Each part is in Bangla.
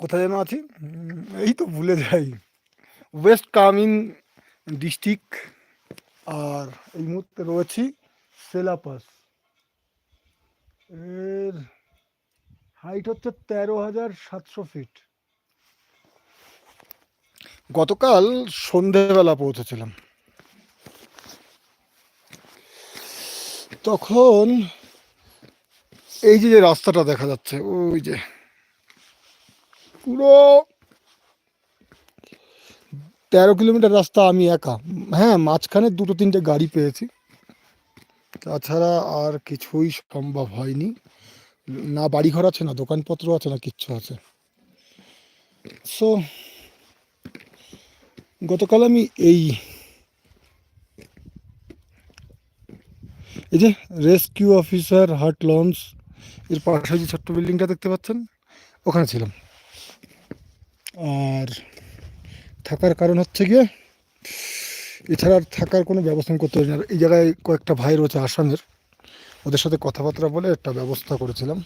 কোথায় যেন আছি? এই তো ভুলে যাই। ওয়েস্ট কামিং ডিস্ট্রিক্ট আর এই মুহূর্তে রয়েছি সেলাপাস এর হাইট হচ্ছে তেরো হাজার সাতশো ফিট গতকাল সন্ধেবেলা পৌঁছেছিলাম। তখন এই যে যে রাস্তাটা দেখা যাচ্ছে, ওই যে পুরো তেরো কিলোমিটার রাস্তা আমি একা। হ্যাঁ মাঝখানে দুটো তিনটে গাড়ি পেয়েছি। তাছাড়া আর কিছুই সম্ভব হয়নি। না বাড়ি ঘর আছে, না দোকানপত্র আছে, না কিচ্ছু আছে। সো গতকাল আমি এই এই যে রেস্কিউ অফিসার হার্ট লঞ্চ, এর পাশে যে ছোট্ট বিল্ডিংটা দেখতে পাচ্ছেন, ওখানে ছিলাম। আর থাকার কারণ হচ্ছে গিয়ে, এছাড়া আর থাকার কোনো ব্যবস্থা করতে পারি না এই জায়গায় কয়েকটা ভাই রয়েছে আসামের, ওদের সাথে কথাবার্তা বলে একটা ব্যবস্থা করেছিলাম।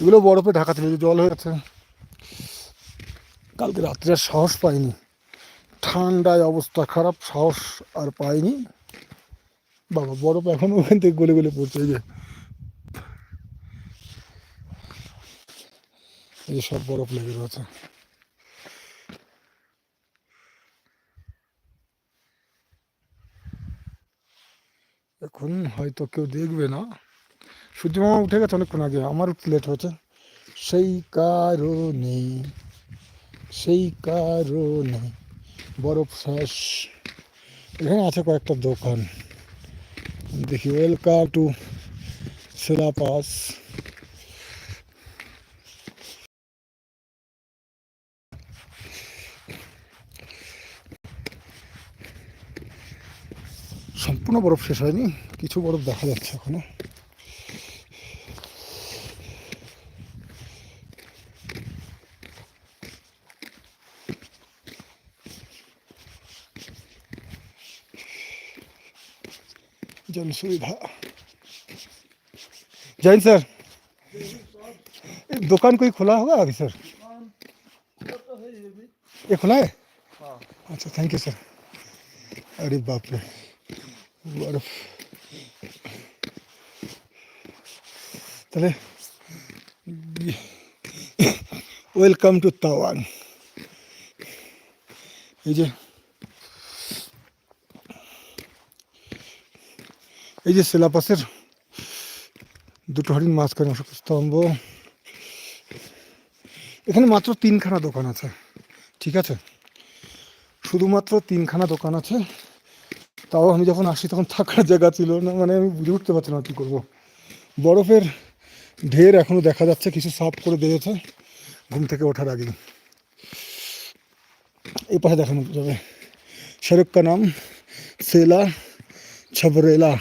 এগুলো বরফে ঢাকা ছিল জল হয়ে গেছে, কালকে রাত্রে আর সাহস পাইনি। ঠান্ডায় অবস্থা খারাপ, সাহস আর পাইনি। বাবা, বরফ এখনও ওখান থেকে গলে গলে পড়ছে যে। এই সব বরফ লেগে রয়েছে। এখন হয়তো কেউ দেখবে না। সূর্য মামা উঠে গেছে অনেকক্ষণ আগে, আমারও লেট হয়েছে। সেই কারণে সেই কারণে, বরফ শেষ। এখানে আছে কয়েকটা দোকান। দেখি ওয়েলকাম টু সেরা সেলাপাস সম্পূর্ণ বরফ শেষ হয়নি কিছু বরফ দেখা যাচ্ছে এখনো जन सुविधा जैन सर दुकान कोई खुला होगा अभी सर ये खुला है अच्छा थैंक यू सर अरे बाप रे তাহলে ওয়েলকাম টু তাওয়ান এই যে এই যে সিলাপাসের দুটো হরিণ মাঝখানে অশোক স্তম্ভ এখানে মাত্র তিনখানা দোকান আছে ঠিক আছে শুধুমাত্র তিনখানা দোকান আছে তাও আমি যখন আসি তখন থাকার জায়গা ছিল না মানে আমি বুঝে উঠতে পারছি না কী করব। বরফের ঢের এখনও দেখা যাচ্ছে, কিছু সাফ করে দিয়েছে ঘুম থেকে ওঠার আগেই। এই পাশে দেখানো যাবে। শেরুখ কা নাম, সেলা, ছবরেলা,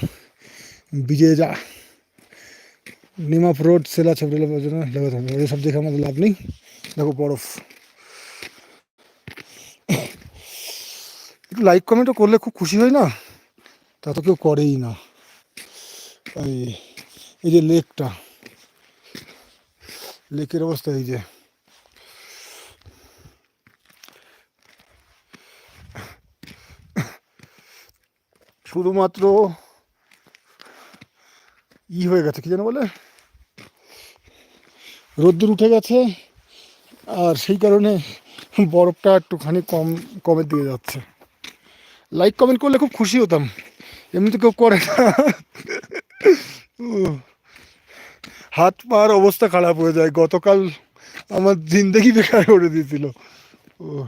বিজেজা। নিমাফ রোড, সেলা, ছবরেলা জন্য লাগাতে হবে এসব দেখে আমাদের লাভ নেই। দেখো বরফ। লাইক কমেন্টও করলে খুব খুশি হয় না। তা তো কেউ করেই না। এই এই যে লেকটা। লেকের অবস্থা এই যে। শুধুমাত্র ই হয়ে গেছে, কি যেন বলে? রোদ্দুর উঠে গেছে, আর সেই কারণে বরফটা একটুখানি কম, কমের দিকে যাচ্ছে। লাইক কমেন্ট করলে খুব খুশি হতাম। এমনি কেউ করে না। হাত পার অবস্থা খারাপ হয়ে যায়। গতকাল আমার জিন্দেগি বেকার করে দিয়েছিল। ও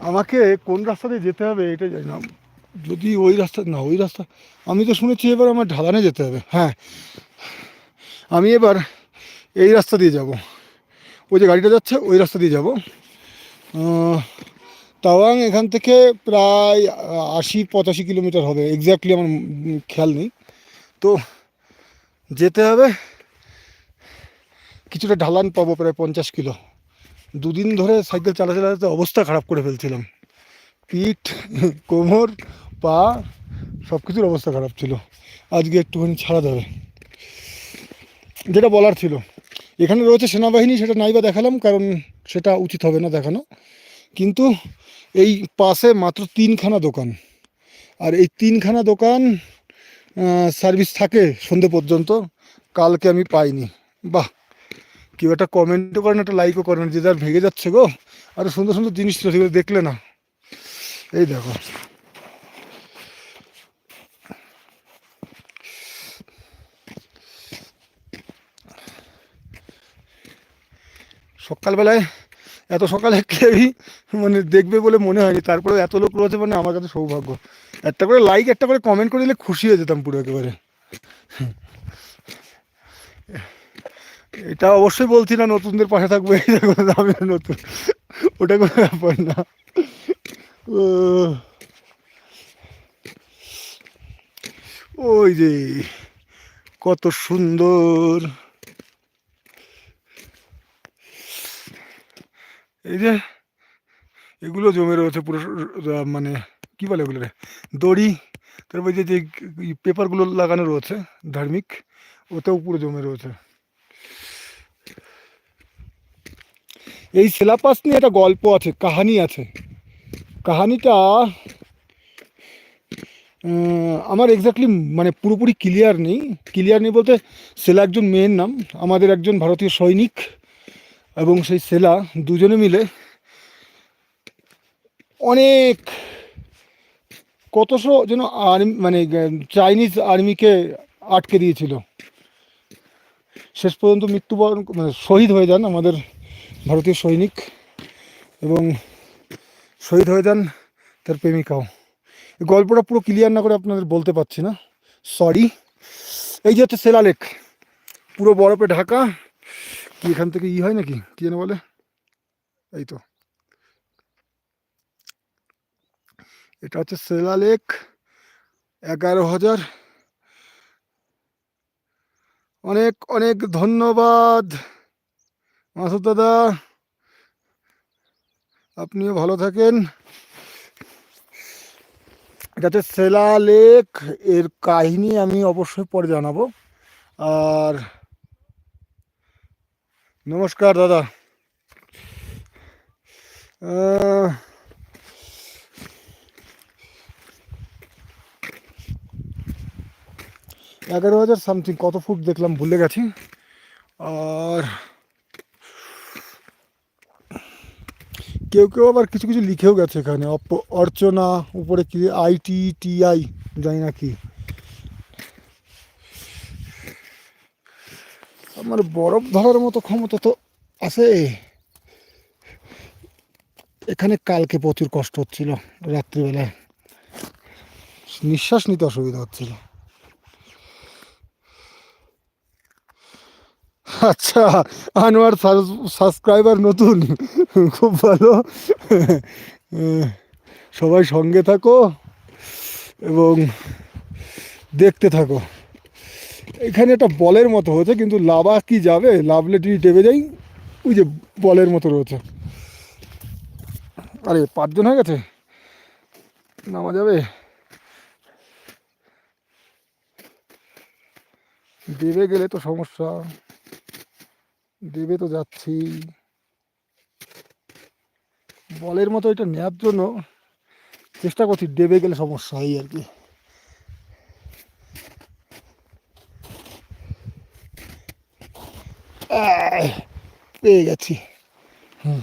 আমাকে কোন রাস্তা দিয়ে যেতে হবে এটা জানি না। যদি ওই রাস্তা, না, ওই রাস্তা। আমি তো শুনেছি এবার আমার ঢালানে যেতে হবে। হ্যাঁ। আমি এবার এই রাস্তা দিয়ে যাব। ওই যে গাড়িটা যাচ্ছে, ওই রাস্তা দিয়ে যাব। তাওয়াং এখান থেকে প্রায় আশি, পঁচাশি কিলোমিটার হবে। এক্স্যাক্টলি আমার খেয়াল নেই। তো যেতে হবে। কিছুটা ঢালান পাবো, প্রায় পঞ্চাশ কিলো। দুদিন ধরে সাইকেল চালাতে চালাতে অবস্থা খারাপ করে ফেলছিলাম। পিঠ, কোমর, পা সব কিছুর অবস্থা খারাপ ছিল। আজকে একটুখানি ছাড়া দেবে যেটা বলার ছিল। এখানে রয়েছে সেনাবাহিনী, সেটা নাইবা দেখালাম, কারণ সেটা উচিত হবে না দেখানো। কিন্তু এই পাশে মাত্র তিনখানা দোকান। আর এই তিনখানা দোকান সার্ভিস থাকে সন্ধে পর্যন্ত। কালকে আমি পাইনি। বাহ! কেউ একটা কমেন্টও করেন, একটা লাইকও করেন, যে যার ভেঙে যাচ্ছে গো। আরও সুন্দর সুন্দর জিনিস সেগুলো দেখলে না। এই দেখো। সকালবেলায় এত সকালে কেউই মানে দেখবে বলে মনে হয়নি। তারপরে এত লোক রয়েছে মানে আমার কাছে সৌভাগ্য। একটা করে লাইক একটা করে কমেন্ট করে দিলে খুশি হয়ে যেতাম পুরো একেবারে। এটা অবশ্যই বলছি না, নতুনদের পাশে থাকব দেখো, আমি নতুন। ওটা কোনো ব্যাপার না। ওই যে কত সুন্দর। এই যে, এগুলো জমে রয়েছে পুরো মানে কি বলে এগুলো রে? দড়ি, তারপর যে যে পেপারগুলো লাগানো রয়েছে, ধার্মিক, ওতেও পুরো জমে রয়েছে। এই সিলাবাস নিয়ে একটা গল্প আছে, কাহানি আছে। কাহানিটা আমার এক্স্যাক্টলি মানে পুরোপুরি ক্লিয়ার নেই। ক্লিয়ার নেই বলতে, সেলা একজন মেয়ের নাম, আমাদের একজন ভারতীয় সৈনিক এবং সেই সেলা দুজনে মিলে অনেক কতশো যেন আর্মি মানে চাইনিজ আর্মিকে আটকে দিয়েছিল। শেষ পর্যন্ত মৃত্যুবরণ মানে শহীদ হয়ে যান আমাদের ভারতীয় সৈনিক এবং শহীদ হয়ে যান তার প্রেমিকাও। গল্পটা পুরো ক্লিয়ার না করে আপনাদের বলতে পারছি না। সরি এই যে হচ্ছে সেলালেক পুরো বরফে ঢাকা। কি এখান থেকে ই হয় নাকি? কি যেন বলে? এই তো। এটা হচ্ছে সেলালেক এগারো হাজার। অনেক অনেক ধন্যবাদ, মাসুদ দাদা। আপনিও ভালো থাকেন। এটা হচ্ছে সেলা লেক, এর কাহিনী আমি অবশ্যই পরে জানাব। আর নমস্কার, দাদা। এগারো হাজার সামথিং কত ফুট দেখলাম, ভুলে গেছি। আর কেউ কেউ আবার কিছু কিছু লিখেও গেছে এখানে। অর্চনা, উপরে কি আইটি টিআই জানি না কি। আমার বরফ ধরার মতো ক্ষমতা তো আছে। এখানে কালকে প্রচুর কষ্ট হচ্ছিল, রাত্রিবেলায়। নিঃশ্বাস নিতে অসুবিধা হচ্ছিল। আচ্ছা আনোয়ার সাবস্ক্রাইবার নতুন? খুব ভালো। সবাই সঙ্গে থাকো এবং দেখতে থাকো। এখানে একটা বলের মতো হয়েছে, কিন্তু লাভা কি যাবে? লাভলে টিভি টেপে যাই, ওই যে বলের মতো রয়েছে। আরে, পাঁচজন হয়ে গেছে? নামা যাবে? দেবে গেলে তো সমস্যা। দেবে তো যাচ্ছি। বলের মতো এটা নেওয়ার জন্য চেষ্টা করছি, দেবে গেলে সমস্যা এই আর কি। পেয়ে গেছি। হুম।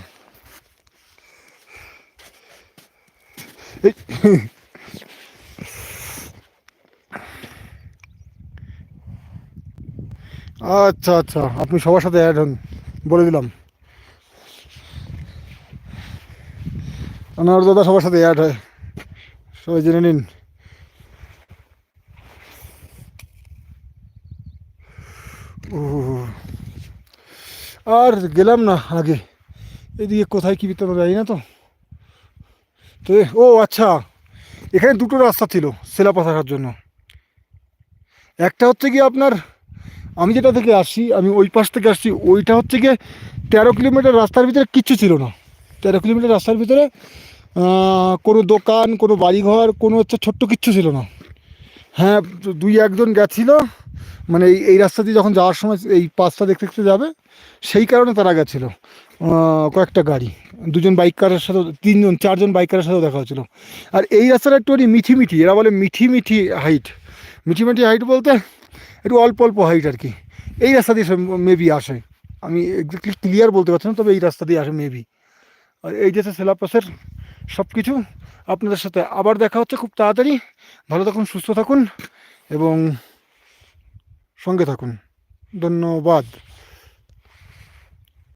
আচ্ছা আচ্ছা আপনি সবার সাথে অ্যাড হন, বলে দিলাম। আনোয়ার দাদা সবার সাথে অ্যাড হয়। সবাই জেনে নিন। আর গেলাম না আগে। এদিকে কোথায় কি বিতরণ জানি না তো। তো ও আচ্ছা এখানে দুটো রাস্তা ছিল সেলাপাস আসার জন্য। একটা হচ্ছে কি আপনার, আমি যেটা থেকে আসি আমি ওই পাশ থেকে আসছি, ওইটা হচ্ছে গিয়ে তেরো কিলোমিটার রাস্তার ভিতরে কিচ্ছু ছিল না। তেরো কিলোমিটার রাস্তার ভিতরে কোনো দোকান, কোনো বাড়িঘর, কোনো হচ্ছে ছোট্ট কিচ্ছু ছিল না। হ্যাঁ দুই একজন গেছিল মানে এই এই রাস্তা দিয়ে যখন যাওয়ার সময় এই পাঁচটা দেখতে দেখতে যাবে, সেই কারণে তারা গেছিল। কয়েকটা গাড়ি, দুজন বাইকারের সাথে, তিনজন, চারজন বাইকারের সাথেও দেখা হয়েছিল। আর এই রাস্তাটা একটুখানি মিঠি মিঠি এরা বলে মিঠি মিঠি হাইট মিঠি মিঠি হাইট বলতে একটু অল্প অল্প হাইট আর কি। এই রাস্তা দিয়ে মেবি আসে। আমি এক্স্যাক্টলি ক্লিয়ার বলতে পারছি না, তবে এই রাস্তা দিয়ে আসে মেবি আর এই যে সিলেবাসের সব কিছু আপনাদের সাথে আবার দেখা হচ্ছে। খুব তাড়াতাড়ি। ভালো থাকুন, সুস্থ থাকুন এবং সঙ্গে থাকুন। ধন্যবাদ।